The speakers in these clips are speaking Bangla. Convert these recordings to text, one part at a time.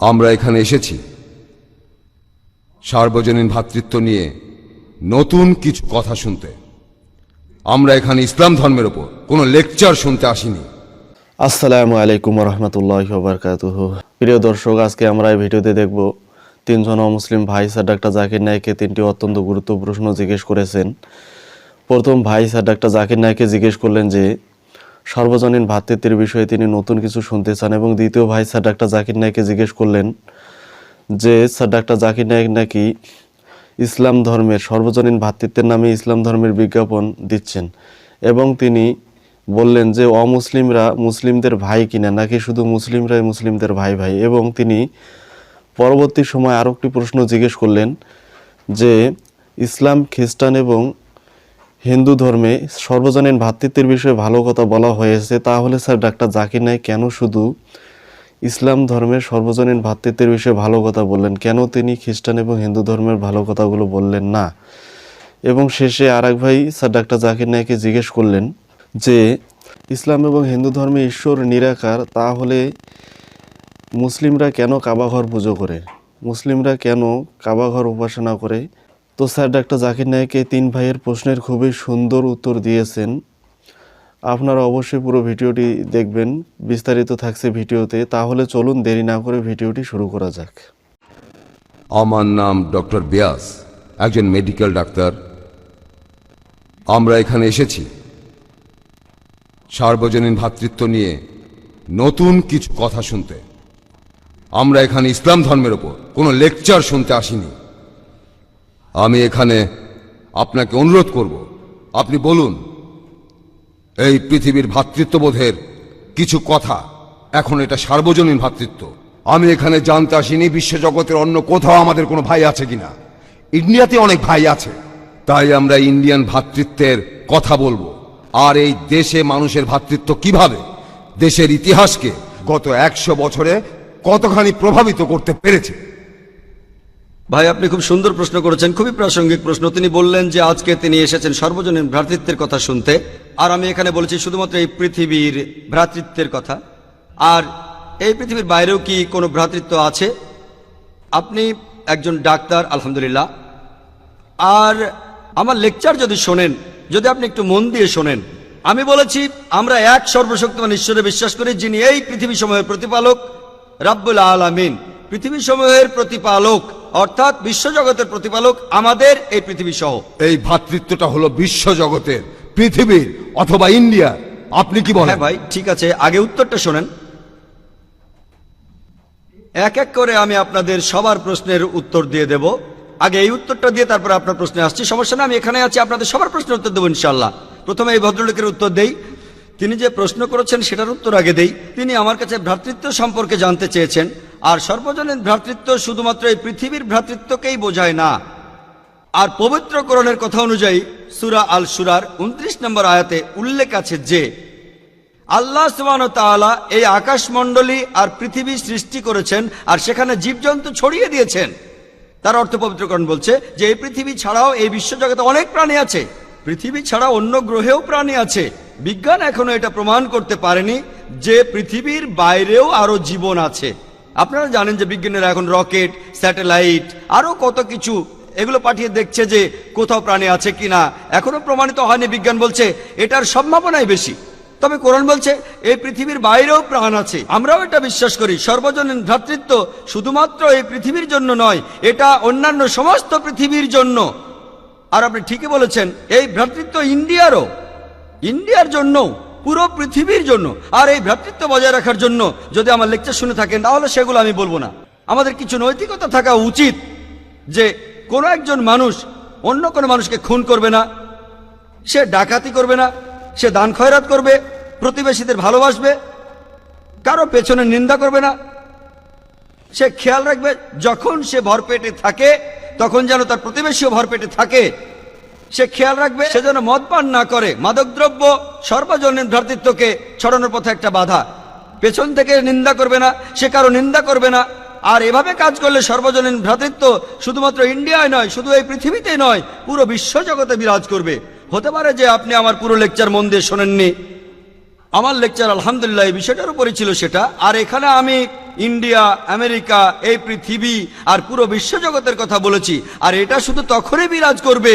আমরা এখানে এসেছি। সার্বজনীন ভ্রাতৃত্ব নিয়ে নতুন কিছু কথা শুনতে। আমরা এখানে ইসলাম ধর্মের ওপর কোনো লেকচার শুনতে আসিনি। আসসালামু আলাইকুম রহমতুল্লাহ বারকাতুহ প্রিয় দর্শক, আজকে আমরা এই ভিডিওতে দেখব, তিনজন অমুসলিম ভাই স্যার ডাক্তার জাকির নায়ককে তিনটি অত্যন্ত গুরুত্বপূর্ণ প্রশ্ন জিজ্ঞেস করেছেন। প্রথম ভাই স্যার ডাক্তার জাকির নায়ককে জিজ্ঞেস করলেন যে সর্বজনীন ভ্রাতৃত্বের বিষয়ে তিনি নতুন কিছু শুনতে চান এবং দ্বিতীয় ভাই স্যার ডাক্তার জাকির নায়ককে জিজ্ঞেস করলেন যে, স্যার, ডাক্তার জাকির নায়ক নাকি ইসলাম ধর্মের, সর্বজনীন ভ্রাতৃত্বের নামে ইসলাম ধর্মের বিজ্ঞাপন দিচ্ছেন? এবং তিনি বললেন যে, অমুসলিমরা মুসলিমদের ভাই কিনা, নাকি শুধু মুসলিমরাই মুসলিমদের ভাই ভাই? এবং তিনি পরবর্তী সময় আরও একটি প্রশ্ন জিজ্ঞেস করলেন যে, ইসলাম খ্রিস্টান এবং হিন্দু ধর্মে সর্বজনীন ভ্রাতৃত্বের বিষয়ে ভালো কথা বলা হয়েছে, তাহলে স্যার ডাক্তার জাকির নাইক কেন শুধু ইসলাম ধর্মের সর্বজনীন ভ্রাতৃত্বের বিষয়ে ভালো কথা বললেন? কেন তিনি খ্রিস্টান এবং হিন্দু ধর্মের ভালো কথাগুলো বললেন না? এবং শেষে আর এক ভাই স্যার ডাক্তার জাকির নাইকে জিজ্ঞেস করলেন যে, ইসলাম এবং হিন্দু ধর্মে ঈশ্বর নিরাকার, তাহলে মুসলিমরা কেন কাবাঘর পুজো করে? মুসলিমরা কেন কাবাঘর উপাসনা করে? তো স্যার, ডাক্তার জাকির নায়ক এই তিন ভাইয়ের প্রশ্নের খুবই সুন্দর উত্তর দিয়েছেন। আপনারা অবশ্যই পুরো ভিডিওটি দেখবেন, বিস্তারিত থাকছে ভিডিওতে। তাহলে চলুন, দেরি না করে ভিডিওটি শুরু করা যাক। আমার নাম ডক্টর বিয়াস, একজন মেডিকেল ডাক্তার। আমরা এখানে এসেছি সার্বজনীন ভ্রাতৃত্ব নিয়ে নতুন কিছু কথা শুনতে। আমরা এখানে ইসলাম ধর্মের ওপর কোনো লেকচার শুনতে আসিনি। আমি এখানে আপনাকে অনুরোধ করব। আপনি বলুন, এই পৃথিবীর ভ্রাতৃত্ববোধের কিছু কথা, এখন এটা সার্বজনীন ভ্রাতৃত্ব আমি এখানে জানতে আসিনি বিশ্বজগতের অন্য কোথাও আমাদের কোনো ভাই আছে কিনা। ইন্ডিয়াতে অনেক ভাই আছে। তাই আমরা ইন্ডিয়ান ভ্রাতৃত্বের কথা বলব। আর এই দেশে মানুষের ভ্রাতৃত্ব কীভাবে? দেশের ইতিহাসকে গত একশো বছরে কতখানি প্রভাবিত করতে পেরেছে? ভাই, আপনি খুব সুন্দর প্রশ্ন করেছেন, খুবই প্রাসঙ্গিক প্রশ্ন। তিনি বললেন যে, আজকে তিনি এসেছেন সর্বজনীন ভ্রাতৃত্বের কথা শুনতে। আর আমি এখানে বলেছি শুধুমাত্র এই পৃথিবীর ভ্রাতৃত্বের কথা। আর এই পৃথিবীর বাইরেও কি কোনো ভ্রাতৃত্ব আছে? আপনি একজন ডাক্তার, আলহামদুলিল্লাহ। আর আমার লেকচার যদি শোনেন, যদি আপনি একটু মন দিয়ে শোনেন, আমি বলেছি, আমরা এক সর্বশক্তিমান ঈশ্বরে বিশ্বাস করি, যিনি এই পৃথিবী সময়ের প্রতিপালক, রাব্বুল আলামিন। পৃথিবী সমূহের প্রতিপালক অর্থাৎ বিশ্বজগতের প্রতিপালক আমাদের এই পৃথিবী সহ এই ভ্রাতৃত্বটা হলো বিশ্বজগতের পৃথিবীর অথবা ইন্ডিয়া আপনি কি বলেন? হ্যাঁ ভাই ঠিক আছে আগে উত্তরটা শোনেন। এক এক করে আমি আপনাদের সবার প্রশ্নের উত্তর দিয়ে দেব। আগে এই উত্তরটা দিয়ে তারপরে আপনার প্রশ্নে আসছি। সমস্যা না আমি এখানে আছি আপনাদের সবার প্রশ্নের উত্তর দেবো ইনশাল্লাহ প্রথমে এই ভদ্রলোকের উত্তর দেই। তিনি যে প্রশ্ন করেছেন সেটার উত্তর আগে দেই। তিনি আমার কাছে ভ্রাতৃত্ব সম্পর্কে জানতে চেয়েছেন। আর সর্বজনীন ভ্রাতৃত্ব শুধুমাত্র এই পৃথিবীর ভ্রাতৃত্বকেই বোঝায় না। আর পবিত্রকরণের কথা অনুযায়ী সুরা আল সুরার উনত্রিশ নম্বর আয়াতে উল্লেখ আছে যে, আল্লাহ সুবান তাআলা এই আকাশমণ্ডলী আর পৃথিবী সৃষ্টি করেছেন আর সেখানে জীবজন্তু ছড়িয়ে দিয়েছেন। তার অর্থ পবিত্রকরণ বলছে যে, এই পৃথিবী ছাড়াও এই বিশ্বজগতে অনেক প্রাণী আছে। পৃথিবী ছাড়া অন্য গ্রহেও প্রাণী আছে। বিজ্ঞান এখনও এটা প্রমাণ করতে পারেনি যে, পৃথিবীর বাইরেও আরও জীবন আছে। আপনারা জানেন যে বিজ্ঞানীরা এখন রকেট, স্যাটেলাইট আরও কত কিছু এগুলো পাঠিয়ে দেখছে যে কোথাও প্রাণী আছে কি না এখনও প্রমাণিত হয়নি, বিজ্ঞান বলছে এটার সম্ভাবনাই বেশি। তবে কোরআন বলছে এই পৃথিবীর বাইরেও প্রাণ আছে। আমরাও এটা বিশ্বাস করি। সর্বজনীন ভ্রাতৃত্ব শুধুমাত্র এই পৃথিবীর জন্য নয়, এটা অন্যান্য সমস্ত পৃথিবীর জন্য। আর আপনি ঠিকই বলেছেন, এই ভ্রাতৃত্ব ইন্ডিয়ারও, ইন্ডিয়ার জন্য পুরো পৃথিবীর জন্য আর এই ভ্রাতৃত্ব বজায় রাখার জন্য যদি আমার লেকচার শুনে থাকেন, তাহলে সেগুলো আমি বলব না। আমাদের কিছু নৈতিকতা থাকা উচিত যে কোনো একজন মানুষ অন্য কোনো মানুষকে খুন করবে না, সে ডাকাতি করবে না, সে দান খয়রাত করবে, প্রতিবেশীদের ভালোবাসবে, কারও পেছনে নিন্দা করবে না। সে খেয়াল রাখবে, যখন সে ভরপেটে থাকে, তখন যেন তার প্রতিবেশীও ভরপেটে থাকে সে খেয়াল রাখবে, সে যেন মদ পান না করে। মাদকদ্রব্য সর্বজনীন ভ্রাতৃত্বকে ছড়ানোর পথে একটা বাধা। পেছন থেকে নিন্দা করবে না, সে কারও নিন্দা করবে না। আর এভাবে কাজ করলে সর্বজনীন ভ্রাতৃত্ব শুধুমাত্র ইন্ডিয়ায় নয়, শুধু এই পৃথিবীতেই নয়, পুরো বিশ্বজগতে বিরাজ করবে। হতে পারে যে আপনি আমার পুরো লেকচার মন দিয়ে শোনেননি। আমার লেকচার আলহামদুলিল্লাহ এই বিষয়টার উপরে ছিল সেটা। আর এখানে আমি ইন্ডিয়া, আমেরিকা, এই পৃথিবী আর পুরো বিশ্বজগতের কথা বলেছি। আর এটা শুধু তখনই বিরাজ করবে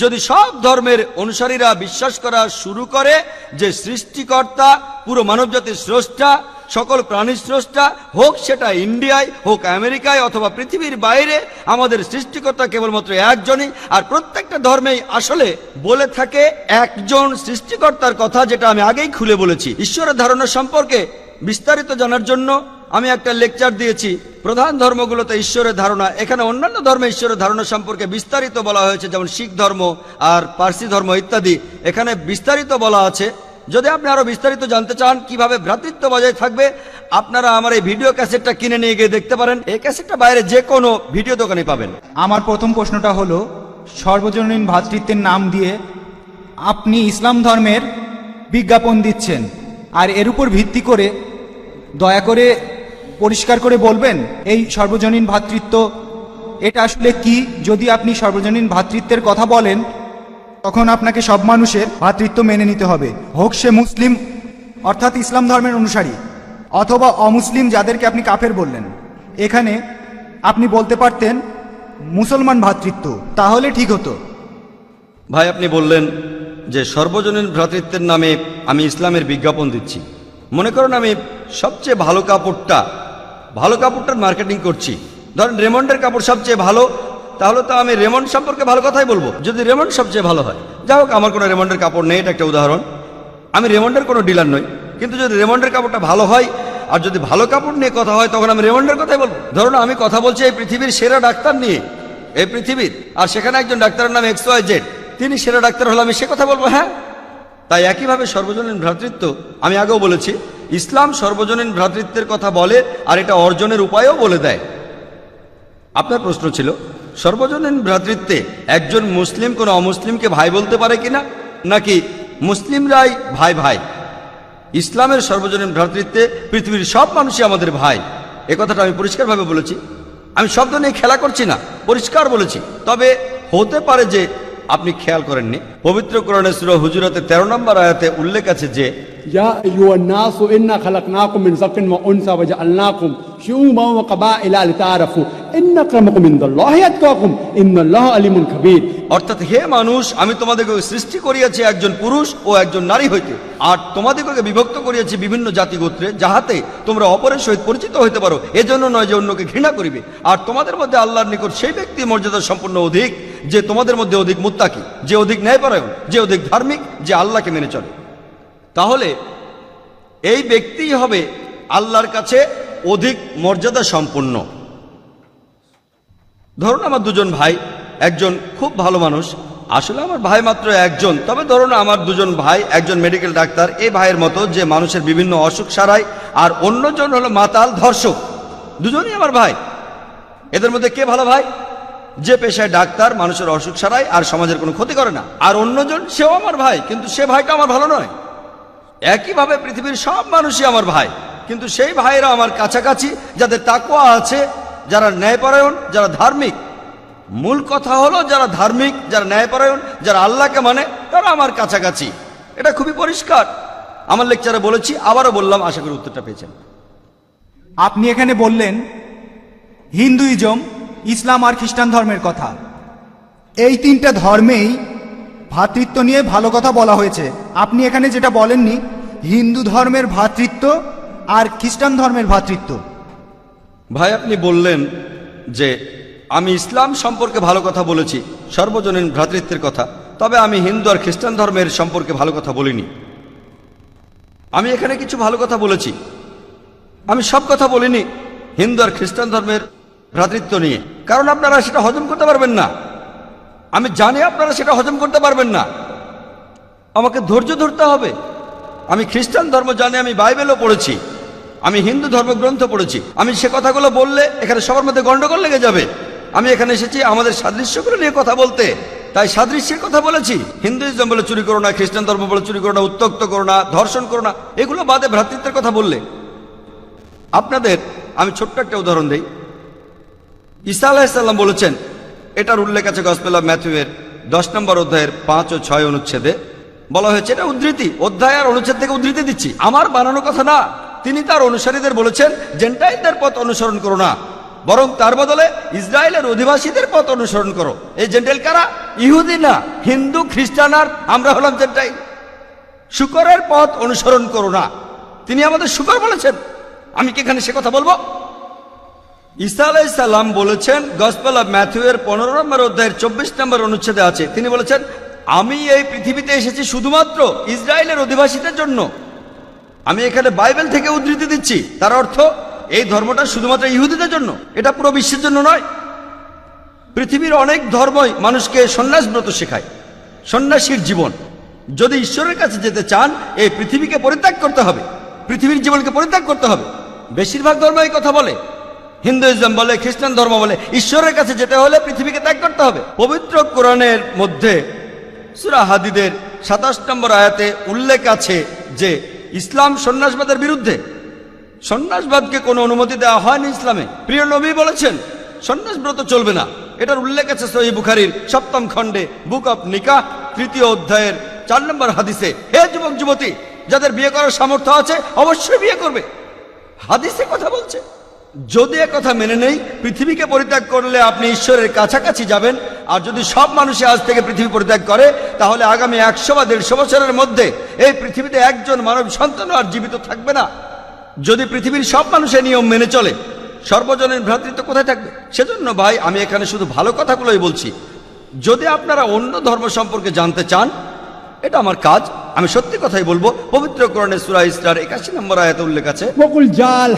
যদি সব ধর্মের অনুসারীরা বিশ্বাস করা শুরু করে যে সৃষ্টিকর্তা পুরো মানবজাতির স্রষ্টা, সকল প্রাণীর স্রষ্টা, হোক সেটা ইন্ডিয়ায়, হোক আমেরিকায় অথবা পৃথিবীর বাইরে, আমাদের সৃষ্টিকর্তা কেবলমাত্র একজনই, আর প্রত্যেকটা ধর্মেই আসলে বলে থাকে একজন সৃষ্টিকর্তার কথা, যেটা আমি আগেই খুলে বলেছি। ঈশ্বরের ধারণা সম্পর্কে বিস্তারিত জানার জন্য আমি একটা লেকচার দিয়েছি। প্রধান ধর্মগুলোতে ঈশ্বরের ধারণা। এখানে অন্যান্য ধর্মে ঈশ্বরের ধারণা সম্পর্কে বিস্তারিত বলা হয়েছে, যেমন শিখ ধর্ম আর পার্সি ধর্ম ইত্যাদি। এখানে বিস্তারিত বলা আছে। যদি আপনি আরও বিস্তারিত জানতে চান কীভাবে ভ্রাতৃত্ব বজায় থাকবে, আপনারা আমার এই ভিডিও ক্যাসেটটা কিনে নিয়ে গিয়ে দেখতে পারেন। এই ক্যাসেটটা বাইরে যে কোনো ভিডিও দোকানে পাবেন। আমার প্রথম প্রশ্নটা হলো, সর্বজনীন ভ্রাতৃত্বের নাম দিয়ে আপনি ইসলাম ধর্মের বিজ্ঞাপন দিচ্ছেন। আর এর উপর ভিত্তি করে দয়া করে পরিষ্কার করে বলবেন, এই সর্বজনীন ভ্রাতৃত্ব এটা আসলে কি? যদি আপনি সর্বজনীন ভ্রাতৃত্বের কথা বলেন, তখন আপনাকে সব মানুষের ভ্রাতৃত্ব মেনে নিতে হবে। হোক সে মুসলিম, অর্থাৎ ইসলাম ধর্মের অনুসারী, অথবা অমুসলিম যাদেরকে আপনি কাফের বললেন। এখানে আপনি বলতে পারতেন, মুসলমান ভ্রাতৃত্ব তাহলে ঠিক হতো। ভাই, আপনি বললেন যে সর্বজনীন ভ্রাতৃত্বের নামে আমি ইসলামের বিজ্ঞাপন দিচ্ছি। মনে করুন আমি সবচেয়ে ভালো কাপড়টা ভালো কাপড়টার মার্কেটিং করছি। ধরেন রেমন্ডের কাপড় সবচেয়ে ভালো, তাহলে তো আমি রেমন্ড সম্পর্কে ভালো কথাই বলব। যদি রেমন্ড সবচেয়ে ভালো হয়, যাই হোক, আমার কোনো রেমন্ডের কাপড় নেই, এটা একটা উদাহরণ। আমি রেমন্ডের কোনো ডিলার নই, কিন্তু যদি রেমন্ডের কাপড়টা ভালো হয়, আর যদি ভালো কাপড় নিয়ে কথা হয়, তখন আমি রেমন্ডের কথাই বলব। ধরুন, আমি কথা বলছি এই পৃথিবীর সেরা ডাক্তার নিয়ে, এই পৃথিবীর, আর সেখানে একজন ডাক্তারের নাম এক্স ওয়াই জেড, তিনি সেরা ডাক্তার হলে আমি সে কথা বলব হ্যাঁ? তাই একইভাবে সর্বজনীন ভ্রাতৃত্ব, আমি আগেও বলেছি ইসলাম সর্বজনীন ভ্রাতৃত্বের কথা বলে আর এটা অর্জনের উপায়ও বলে দেয়। আপনার প্রশ্ন ছিল, সর্বজনীন ভ্রাতৃত্বে একজন মুসলিম কোনো অমুসলিমকে ভাই বলতে পারে কিনা? নাকি মুসলিমরাই ভাই ভাই? ইসলামের সর্বজনীন ভ্রাতৃত্বে পৃথিবীর সব মানুষই আমাদের ভাই। এ কথাটা আমি পরিষ্কারভাবে বলেছি। আমি শব্দ নিয়ে খেলা করছি না, পরিষ্কার বলেছি। তবে হতে পারে যে আপনি খেয়াল করেননি? পবিত্র কোরআনে সূরা হুজুরাতে নম্বর আয়াতে উল্লেখ আছে যে অর্থাৎ হে মানুষ আমি তোমাদেরকে সৃষ্টি করিয়াছি একজন পুরুষ ও একজন নারী হইতে আর তোমাদেরকে বিভক্ত করিয়াছি বিভিন্ন জাতি গোত্রে যাহাতে তোমরা অপরের সহিত পরিচিত হইতে পারো। এজন্য নয় যে অন্যকে ঘৃণা করিবে। আর তোমাদের মধ্যে আল্লাহর নিকট সেই ব্যক্তি মর্যাদা সম্পূর্ণ অধিক। যে তোমাদের মধ্যে অধিক মুত্তাকি, যে অধিক ন্যায়পরায়ণ, যে অধিক ধার্মিক, যে আল্লাহকে মেনে চলে। তাহলে এই ব্যক্তিই হবে আল্লাহর কাছে অধিক মর্যাদা সম্পন্ন ধরুন আমার দুজন ভাই, একজন খুব ভালো মানুষ, আসলে আমার ভাই মাত্র একজন, তবে ধরুন আমার দুজন ভাই, একজন মেডিকেল ডাক্তার এই ভাইয়ের মতো যে মানুষের বিভিন্ন অসুখ সারায়, আর অন্যজন হলো মাতাল ধর্ষক। দুজনই আমার ভাই। এদের মধ্যে কে ভালো ভাই? যে পেশায় ডাক্তার, মানুষের অসুখ সারায় আর সমাজের কোনো ক্ষতি করে না। আর অন্যজন, সেও আমার ভাই, কিন্তু সে ভাইটা আমার ভালো নয়। একইভাবে পৃথিবীর সব মানুষই আমার ভাই, কিন্তু সেই ভাইয়েরা আমার কাছাকাছি, যাদের তাকুয়া আছে, যারা ন্যায়পরায়ণ, যারা ধার্মিক। মূল কথা হলো, যারা ধার্মিক, যারা ন্যায়পরায়ণ, যারা আল্লাহকে মানে তারা আমার কাছাকাছি। এটা খুবই পরিষ্কার। আমার লেকচারে বলেছি, আবারও বললাম, আশা করি উত্তরটা পেয়েছেন। আপনি এখানে বললেন, হিন্দুইজম ইসলাম আর খ্রিস্টান ধর্মের কথা। এই তিনটা ধর্মেই ভ্রাতৃত্ব নিয়ে ভালো কথা বলা হয়েছে। আপনি এখানে যেটা বলেননি, হিন্দু ধর্মের ভ্রাতৃত্ব আর খ্রিস্টান ধর্মের ভ্রাতৃত্ব ভাই, আপনি বললেন যে আমি ইসলাম সম্পর্কে ভালো কথা বলেছি, সর্বজনীন ভ্রাতৃত্বের কথা। তবে আমি হিন্দু আর খ্রিস্টান ধর্মের সম্পর্কে ভালো কথা বলিনি। আমি এখানে কিছু ভালো কথা বলেছি। আমি সব কথা বলিনি, হিন্দু আর খ্রিস্টান ধর্মের ভ্রাতৃত্ব নিয়ে। কারণ আপনারা সেটা হজম করতে পারবেন না। আমি জানি আপনারা সেটা হজম করতে পারবেন না। আমাকে ধৈর্য ধরতে হবে। আমি খ্রিস্টান ধর্ম জানি, আমি বাইবেলও পড়েছি। আমি হিন্দু ধর্মগ্রন্থ পড়েছি। আমি সে কথাগুলো বললে এখানে সবার মধ্যে গন্ডগোল লেগে যাবে। আমি এখানে এসেছি আমাদের সাদৃশ্যগুলো নিয়ে কথা বলতে। তাই সাদৃশ্যের কথা বলেছি। হিন্দুইজম বলে চুরি করো না, খ্রিস্টান ধর্ম বলে চুরি করো না উত্তক্ত করো না, ধর্ষণ করো না, এগুলো বাদে ভ্রাতৃত্বের কথা বললে। আপনাদের, আমি ছোট্ট একটা উদাহরণ দেই। ঈসা আলাহিসাল্লাম বলেছেন, এটার উল্লেখ আছে গসপেল অফ ম্যাথুয়ের দশ নম্বর অধ্যায়ের পাঁচ ও ছয় অনুচ্ছেদে। বলা হয়েছে, এটা উদ্ধৃতি, অধ্যায় আর অনুচ্ছেদ থেকে উদ্ধৃতি দিচ্ছি। আমার বানানো কথা না, তিনি তার অনুসারীদের বলেছেন, জেন্টাইলদের পথ অনুসরণ করো না, বরং তার বদলে ইসরায়েলের অধিবাসীদের পথ অনুসরণ করো। এই জেন্টাইল কারা? ইহুদি না, হিন্দু, খ্রিস্টান আর আমরা হলাম জেন্টাইল। শুকরের পথ অনুসরণ করো না। তিনি আমাদের শুকর বলেছেন। আমি কি এখানে সে কথা বলব? ঈসা আলাইসাল্লাম বলেছেন গসপাল অফ ম্যাথিউ এর পনেরো নম্বর অধ্যায়ের চব্বিশ নম্বর অনুচ্ছেদে আছে। তিনি বলেছেন, আমি এই পৃথিবীতে এসেছি শুধুমাত্র ইসরায়েলের অধিবাসীদের জন্য। আমি এখানে বাইবেল থেকে উদ্ধৃতি দিচ্ছি। তার অর্থ, এই ধর্মটা শুধুমাত্র ইহুদিদের জন্য। এটা পুরো বিশ্বের জন্য নয়। পৃথিবীর অনেক ধর্মই মানুষকে সন্ন্যাস ব্রত শেখায়, সন্ন্যাসীর জীবন। যদি ঈশ্বরের কাছে যেতে চান, এই পৃথিবীকে পরিত্যাগ করতে হবে। পৃথিবীর জীবনকে পরিত্যাগ করতে হবে। বেশিরভাগ ধর্ম এই কথা বলে। হিন্দুইজম বলে, খ্রিস্টান ধর্ম বলে, ঈশ্বরের কাছে যেতে হলে পৃথিবীকে ত্যাগ করতে হবে। পবিত্র কোরআনের মধ্যে সুরা হাদিদের সাতাশ নম্বর আয়াতে উল্লেখ আছে যে, ইসলাম সন্ন্যাসবাদের বিরুদ্ধে, সন্ন্যাসবাদকে কোনো অনুমতি দেওয়া হয়নি ইসলামে। প্রিয় নবী বলেছেন, সন্ন্যাস ব্রত চলবে না। এটার উল্লেখ আছে সহি বুখারির সপ্তম খণ্ডে, বুক অফ নিকা তৃতীয় অধ্যায়ের চার নম্বর হাদিসে। হে যুবক, যুবতী, যাদের বিয়ে করার সামর্থ্য আছে, অবশ্যই বিয়ে করবে। হাদিসে কথা বলছে। যদি কথা মেনে নেই, পৃথিবীকে পরিত্যাগ করলে আপনি ঈশ্বরের কাছাকাছি যাবেন। আর যদি সব মানুষই আজ থেকে পৃথিবী পরিত্যাগ করে, তাহলে আগামী একশো বা দেড়শো বছরের মধ্যে এই পৃথিবীতে একজন মানব সন্তান আর জীবিত থাকবে না। যদি পৃথিবীর সব মানুষের নিয়ম মেনে চলে সর্বজনীন ভ্রাতৃত্ব কোথায় থাকবে? সেজন্য ভাই, আমি এখানে শুধু ভালো কথাগুলোই বলছি। যদি আপনারা অন্য ধর্ম সম্পর্কে জানতে চান, এটা আমার কাজ, আমি সত্যি কথাই বলব, পবিত্র কোরআনে সুরা ইসরার 81 নম্বর আয়াত উল্লেখ আছে জাল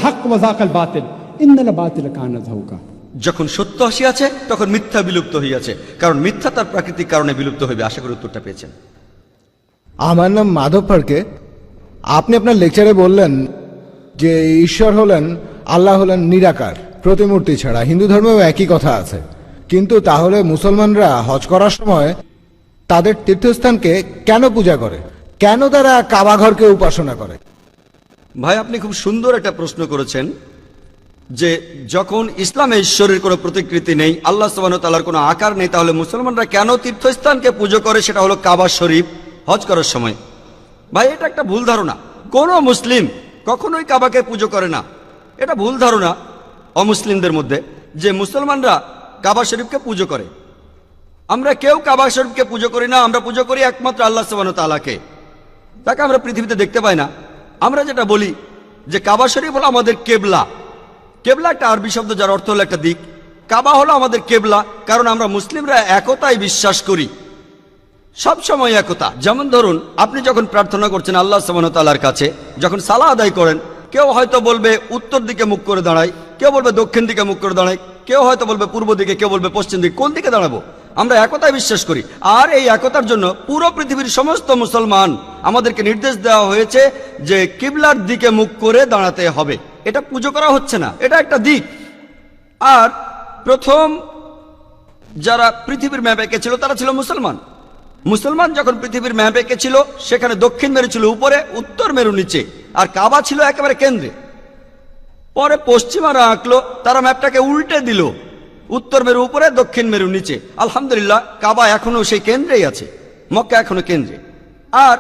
ইন্দালা বাতিল কানা ধৌকা যখন সত্য আসিয়াছে তখন মিথ্যা বিলুপ্ত হইয়াছে। কারণ মিথ্যা তার প্রাকৃতিক কারণে বিলুপ্ত হইবে। আশা করি উত্তরটা পেয়েছেন। আমার নাম মাধব পার্কে আপনি আপনার লেকচারে বললেন যে ঈশ্বর হলেন আল্লাহ হলেন নিরাকার প্রতিমূর্তি ছাড়া। হিন্দু ধর্মেও একই কথা আছে। কিন্তু তাহলে মুসলমানরা হজ করার সময় তাদের তীর্থস্থানকে কেন পূজা করে? কেন তারা কাবাঘরকে উপাসনা করে? ভাই আপনি খুব সুন্দর একটা প্রশ্ন করেছেন। যে যখন ইসলামে ঈশ্বরের কোনো প্রতিকৃতি নেই, আল্লাহ তালার কোনো আকার নেই, তাহলে মুসলমানরা কেন তীর্থস্থানকে পুজো করে? সেটা হলো কাবা শরীফ, হজ করার সময়। ভাই, এটা একটা ভুল ধারণা। কোনো মুসলিম কখনোই কাবাকে পুজো করে না। এটা ভুল ধারণা অমুসলিমদের মধ্যে যে মুসলমানরা কাবা শরীফকে পুজো করে। আমরা কেউ কাবা শরীফকে পুজো করি না, আমরা পুজো করি একমাত্র আল্লাহ সবান তালাকে তাকে আমরা পৃথিবীতে দেখতে পাই না। আমরা যেটা বলি যে কাবা শরীফ হলো আমাদের কেবলা। কেবলা একটা আরবি শব্দ যার অর্থ হলো একটা দিক। কাবা হলো আমাদের কেবলা, কারণ আমরা মুসলিমরা একতায় বিশ্বাস করি। সব সময় একতা। যেমন ধরুন, আপনি যখন প্রার্থনা করছেন আল্লাহ সামানতালার কাছে, যখন সালা আদায় করেন, কেউ হয়তো বলবে উত্তর দিকে মুখ করে দাঁড়াই, কেউ বলবে দক্ষিণ দিকে মুখ করে দাঁড়াই, কেউ হয়তো বলবে পূর্ব দিকে, কেউ বলবে পশ্চিম দিকে, কোন দিকে দাঁড়াবো? আমরা একতায় বিশ্বাস করি। আর এই একতার জন্য পুরো পৃথিবীর সমস্ত মুসলমান আমাদেরকে নির্দেশ দেওয়া হয়েছে যে কিবলার দিকে মুখ করে দাঁড়াতে হবে। এটা পুজো করা হচ্ছে না, এটা একটা দিক। আর প্রথম যারা পৃথিবীর ম্যাপ এঁকেছিল, তারা ছিল মুসলমান। মুসলমান যখন পৃথিবীর ম্যাপ এঁকেছিল, সেখানে দক্ষিণ মেরু ছিল উপরে, উত্তর মেরু নিচে, আর কাবা ছিল একেবারে কেন্দ্রে। পরে পশ্চিমারা আঁকলো, তারা ম্যাপটাকে উল্টে দিল, উত্তর মেরু উপরে, দক্ষিণ মেরু নিচে। আলহামদুলিল্লাহ, কাবা এখনও সেই কেন্দ্রেই আছে, মক্কা এখনও কেন্দ্রে। আর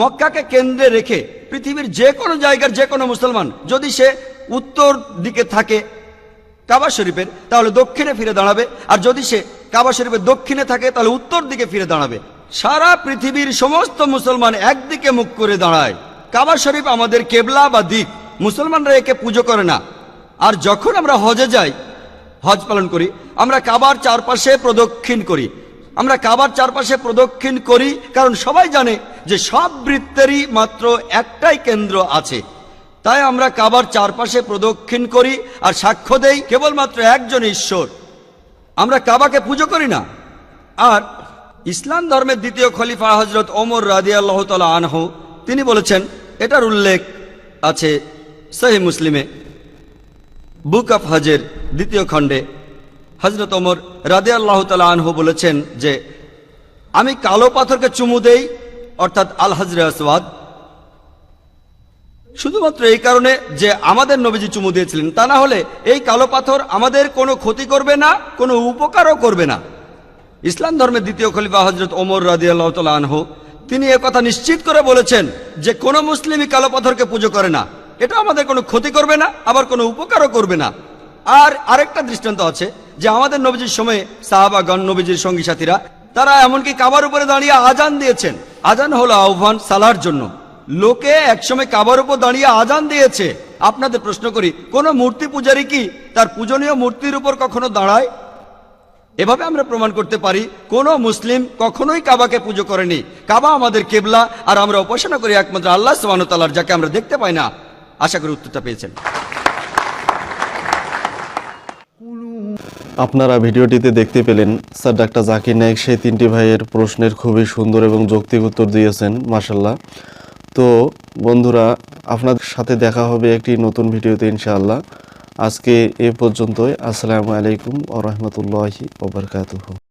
মক্কাকে কেন্দ্রে রেখে পৃথিবীর যে কোনো জায়গার যে কোনো মুসলমান, যদি সে উত্তর দিকে থাকে কাবা শরীফের, তাহলে দক্ষিণে ফিরে দাঁড়াবে। আর যদি সে কাবা শরীফের দক্ষিণে থাকে, তাহলে উত্তর দিকে ফিরে দাঁড়াবে। সারা পৃথিবীর সমস্ত মুসলমান একদিকে মুখ করে দাঁড়ায়। কাবা শরীফ আমাদের কেবলা বা দিক মুসলমানরা একে পুজো করে না। আর যখন আমরা হজে যাই, হজ পালন করি, আমরা কাবার চারপাশে প্রদক্ষিণ করি। আমরা কাবার চারপাশে প্রদক্ষিণ করি, কারণ সবাই জানে যে সব বৃত্তেরই মাত্র একটাই কেন্দ্র আছে। তাই আমরা কাবার চারপাশে প্রদক্ষিণ করি আর সাক্ষ্য দেই কেবলমাত্র একজন ঈশ্বর। আমরা কাবাকে পুজো করি না। আর ইসলাম ধর্মের দ্বিতীয় খলিফা হজরত ওমর রাদি আল্লাহ তালা আনহু, তিনি বলেছেন, এটার উল্লেখ আছে সহি মুসলিমে। বুক অফ হজের দ্বিতীয় খণ্ডে হজরত ওমর রাদে আল্লাহ তালা আনহু বলেছেন যে, আমি কালো পাথরকে চুমু দেই অর্থাৎ আল হজরে আসওয়াদ, শুধুমাত্র এই কারণে যে আমাদের নবীজি চুমু দিয়েছিলেন, তা না হলে এই কালো পাথর আমাদের কোনো ক্ষতি করবে না, কোনো উপকারও করবে না। ইসলাম ধর্মের দ্বিতীয় খলিফা হজরত ওমর রাদি আল্লাহ আনহু, তিনি কথা নিশ্চিত করে বলেছেন যে কোনো মুসলিমই কালো পাথরকে পুজো করে না। এটা আমাদের কোনো ক্ষতি করবে না, আবার কোনো উপকারও করবে না। আর আরেকটা দৃষ্টান্ত আছে যে আমাদের নবীজির সময়ে সাহাবাগণ, নবীজির সঙ্গী সাথীরা তারা এমনকি কাবার উপরে দাঁড়িয়ে আজান দিয়েছেন। আজান হলো আহ্বান সালার জন্য। লোকে একসময় কাবার উপর দাঁড়িয়ে আজান দিয়েছে। আপনাদের প্রশ্ন করি, কোন মূর্তি পূজারী কি তার পূজনীয় মূর্তির উপর কখনো দাঁড়ায়? এভাবে আমরা প্রমাণ করতে পারি, কোন মুসলিম কখনোই কাবাকে পুজো করেনি। কাবা আমাদের কেবলা, আর আমরা উপাসনা করি একমাত্র আল্লাহ সুবাহতাল্লার যাকে আমরা দেখতে পাই না। আশা করি উত্তরটা পেয়েছেন। আপনারা ভিডিওটিতে দেখতে পেলেন স্যার ডাক্তার জাকির নায়ক সেই তিনটি ভাইয়ের প্রশ্নের খুবই সুন্দর এবং যৌক্তিক উত্তর দিয়েছেন মাসাল্লাহ তো বন্ধুরা আপনার সাথে দেখা হবে একটি নতুন ভিডিওতে, ইনশাআল্লাহ। আজকে এ পর্যন্তই। আসসালামু আলাইকুম ও রহমতুল্লাহি ওবরকাতুহ